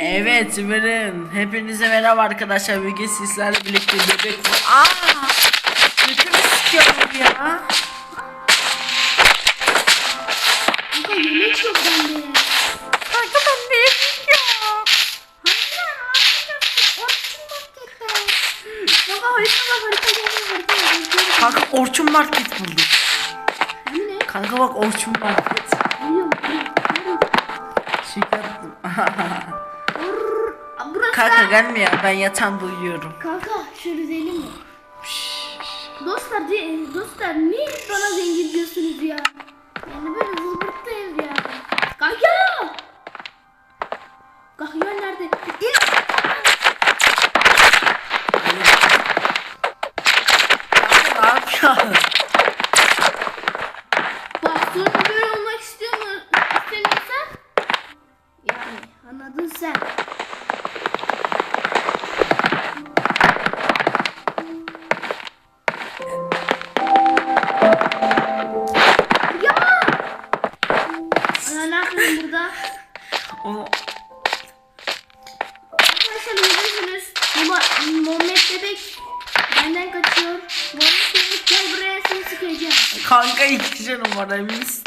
Evet Zümrüt'ün hepinize merhaba arkadaşlar bugün sizlerle birlikte bebek var. Aa! Götümü sıkıyorum ya. Kanka yemek yok bende. Kanka ben yok. Kanka harita var harita geliyor harita geliyor. Kanka Orçun Market buldum. Hani ne? Kanka bak Orçun Market. Biliyorum. Burası Kanka gelme ya ben yatağımda uyuyorum. Kanka şöyle zeynep mi? Dostlar, de- dostlar niye bana zengin diyorsunuz ya? Yani böyle zıbırttayız ya. Kanka! Kanka nerede? Kanka ne yapıyorsun? O Arkadaşlar görüyorsunuz. Muhammed Bebek benden kaçıyor. Muhammed Bebek gel buraya seni sıkacağım. kanka iki kişi numara emin misin?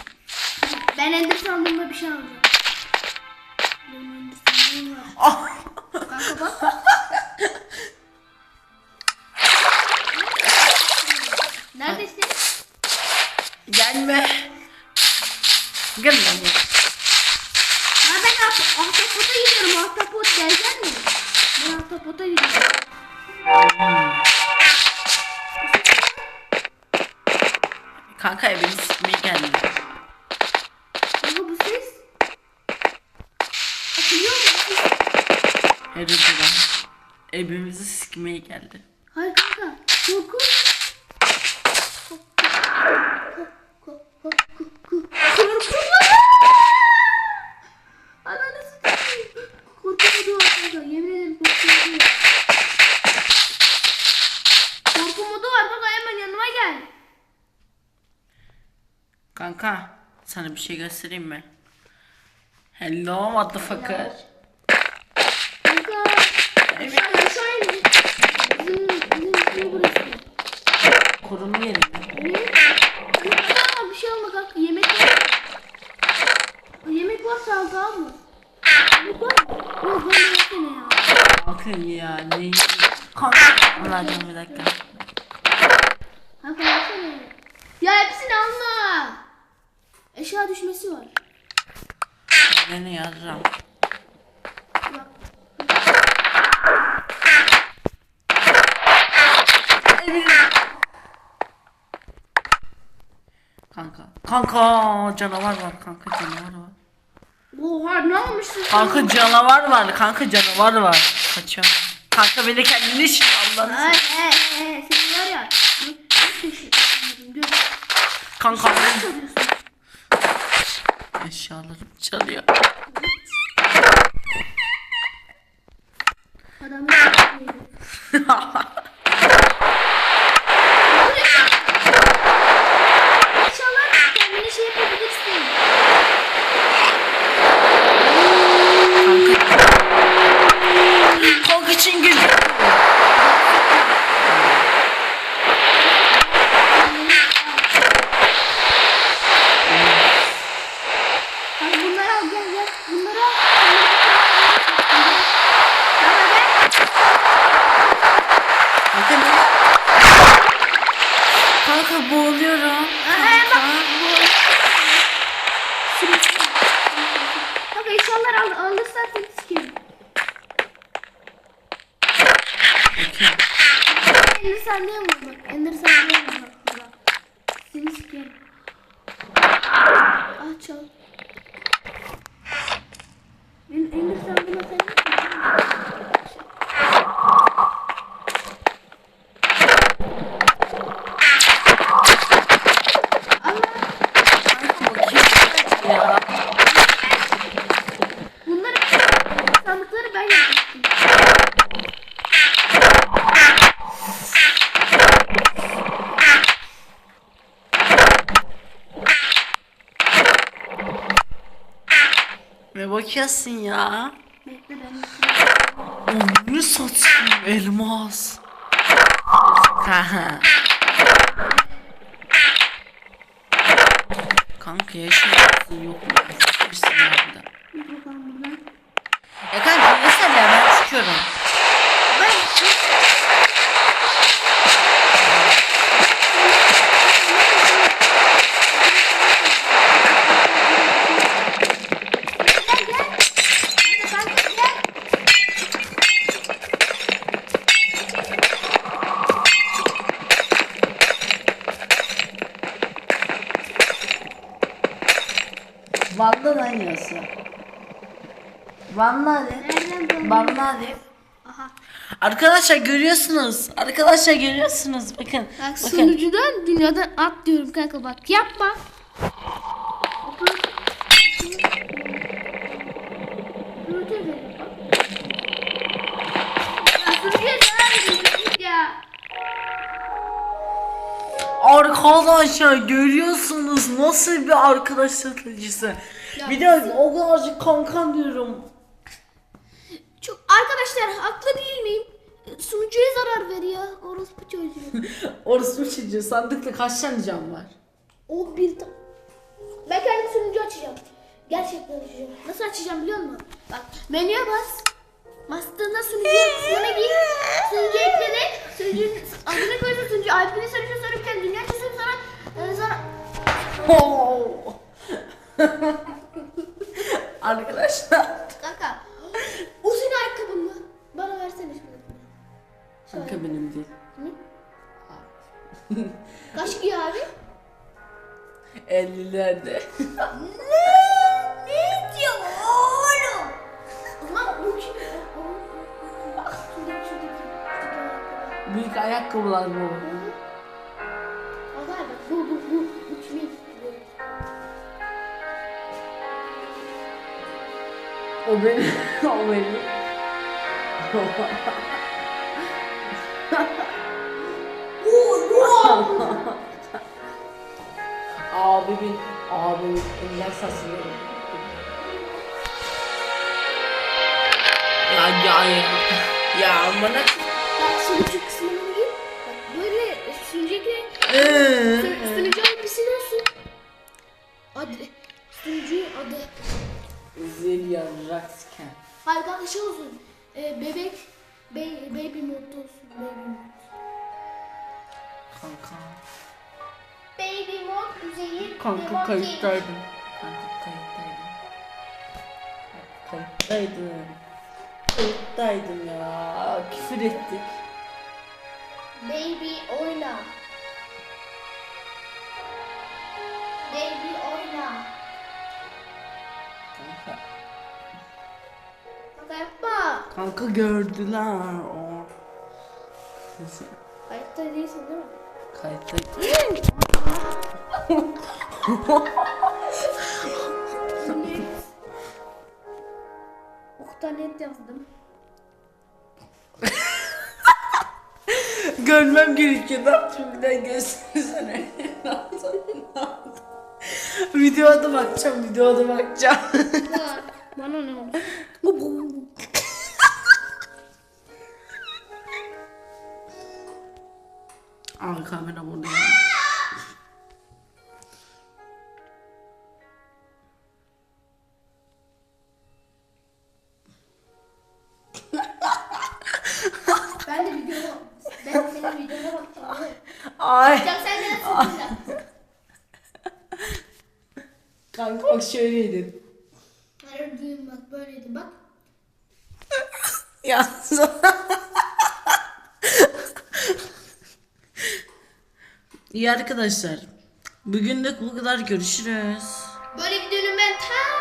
Ben ender sandığımda bir şey alacağım. Ah! Kanka bak. Neredesin? Gelme. Gel lan ya. Ha ben ah- ahtapota gidiyorum. Ahtapot gelecek mi? Ahtapota gidiyorum. Kanka evini sıkmaya geldi. Kanka bu ses. Atılıyor mu? Hadi buram. Evimizi sıkmaya geldi. Hayır kanka. Korku. Korku. Ananı Yemin ederim korku modu var. Korku modu var kanka hemen yanıma gel. Kanka sana bir şey göstereyim mi? Hello motherfucker. Kanka. Aşağı aşağı. Bizim, bizim şey burası. Koruma yeri. Ne? Kanka bir şey olma kanka. Yemek var. Yemek varsa al tamam mı? Yemek var mı? Yok. Bakın ya ne? Kanka. Anladım bir dakika. Kanka versene. Ya hepsini alma. Eşya düşmesi var. Ben ne yazacağım? Kanka. Kanka canavar var kanka canavar var. Oha ne olmuşsun? Kanka canavar var kanka canavar var. Kaçıyorum. Kanka beni kendini şimdi Allah'ını Ay seversen. ay ay seni var ya. Dur. Kanka Ne çalıyorsun? eşyalarım çalıyor. Adamı çalıyor. İnşallah kendine şey yapabilirsin. Kanka çünkü Hadi bunları al gel gel. Bunları al. Kanka gel. Kanka ne? Kanka boğuluyorum. Aha bak. bu- Şimdi- Kanka eşyalar al, alırsan seni sikerim. Ender sandalye mi bak? Ender sandalye mi bak? burada. Seni sikerim. Ah çal. Benim Ender sandalye sen ne Allah. Ya. Bunları sandıkları ben yapmıştım. Bakıyorsun ya? Bekle ben. Onu satayım elmas. Kanka yaşıyorsun yok mu? Bakalım buradan. Ya kanka ya ben çıkıyorum. Ben Van'da lan yiyorsa. Van'da hadi. Van'da hadi. Aha. Arkadaşlar görüyorsunuz. Arkadaşlar görüyorsunuz. Bakın. Bak bakın. sunucudan dünyadan at diyorum kanka bak yapma. Arkadaşlar görüyorsunuz nasıl bir arkadaş satıcısı. Ya bir de o kadarcık kankam diyorum. Çok arkadaşlar haklı değil miyim? Sunucuya zarar veriyor. Orospu çocuğu. Orası bir çocuğu sandıkta kaç tane cam var? O bir ta- Ben kendim sunucu açacağım. Gerçekten açacağım. Nasıl açacağım biliyor musun? Bak menüye bas. Bastığında sunucu sona gir. Sunucu ekledi. Sunucunun adını koyuyorsun. Sunucu IP'ni soruyorsun. Sonra Arkadaşlar. kanka. O senin ayakkabın mı? Bana versene şunu. Kanka benim değil. Hı? Kaç giyiyor abi? 50'lerde. Ne? Ne diyor oğlum? O zaman bu kim? Şuradaki şuradaki. şuradaki ayakkabı. Büyük ayakkabılar bu. O benim. o benim. abimin abimin eller saçları. Ya ya ya. Ya bana Bak sunucu kısmına gir. Bak böyle sunucu Ee, IP'si nasıl? Adı. Sunucu adı. Zilya Raksken. Kanka şey olsun. Ee, bebek Baby, baby modda olsun. Baby mod. Kanka. Baby mod Üzeyir. Kanka kayıttaydım. Kanka kayıttaydım. Kayıttaydım. Kayıttaydım ya. Küfür ettik. Baby oyna. Baby oyna. Kanka. Kanka yapma. Kanka gördüler. O. Neyse, Hayatta değilsin değil mi? Kayıttaydım. Uktanet yazdım. Görmem gerekiyor. Ne yapacağım bir daha göstersene. Ne yapacağım? Yapacağım? Videoda bakacağım. Videoda bakacağım. Var. Bana ne oldu? Al kamera burada. Ben de videoma ben senin videona bakacağım. mi? Ay. Hocam sen de nasıl güzel? Kanka bak şöyleydin. Hayır düğün bak böyleydi bak. Ya. İyi arkadaşlar. Bugünlük bu kadar görüşürüz. Böyle videonun ben ta